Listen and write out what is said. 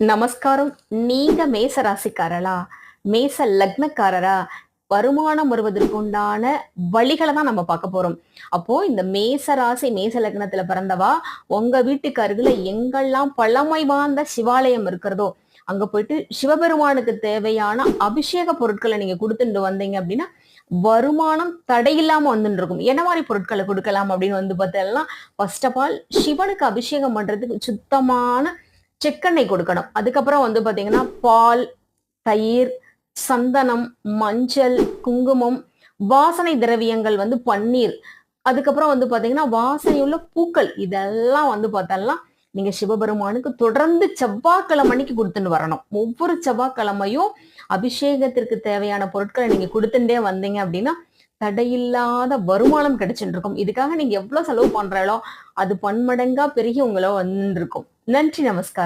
நமஸ்காரம். நீங்க மேச ராசிக்காரரா மேச லக்னக்காரரா? வருமானம் வருவதற்குண்டான வழிகளை தான் நம்ம பார்க்க போறோம். அப்போ இந்த மேச ராசி மேச லக்னத்துல பிறந்தவா உங்க வீட்டுக்கு அருகில எங்கெல்லாம் பழமை வாய்ந்த சிவாலயம் இருக்கிறதோ அங்க போயிட்டு சிவபெருமானுக்கு தேவையான அபிஷேக பொருட்களை நீங்க கொடுத்துட்டு வந்தீங்க அப்படின்னா வருமானம் தடையில்லாம வந்துட்டு இருக்கும். என்ன மாதிரி பொருட்களை கொடுக்கலாம் அப்படின்னு வந்து பார்த்தீங்கன்னா ஃபர்ஸ்ட் ஆஃப் ஆல் சிவனுக்கு அபிஷேகம் பண்றதுக்கு சுத்தமான செக்கெண்ணெய் கொடுக்கணும். அதுக்கப்புறம் வந்து பாத்தீங்கன்னா பால் தயிர் சந்தனம் மஞ்சள் குங்குமம் வாசனை திரவியங்கள் வந்து பன்னீர். அதுக்கப்புறம் வந்து பாத்தீங்கன்னா வாசனையுள்ள பூக்கள். இதெல்லாம் வந்து பார்த்தோம்னா நீங்க சிவபெருமானுக்கு தொடர்ந்து செவ்வாய்க்கிழமை அன்னைக்கு கொடுத்துட்டு வரணும். ஒவ்வொரு செவ்வாய்க்கிழமையும் அபிஷேகத்திற்கு தேவையான பொருட்களை நீங்க கொடுத்துட்டே வந்தீங்க அப்படின்னா தடையில்லாத வருமானம் கிடைச்சிட்டு இருக்கும் இதுக்காக நீங்க எவ்வளவு செலவு பண்றாலோ அது பன்மடங்கா பெருகி உங்களை வந்துருக்கும். நன்றி நமஸ்காரம்.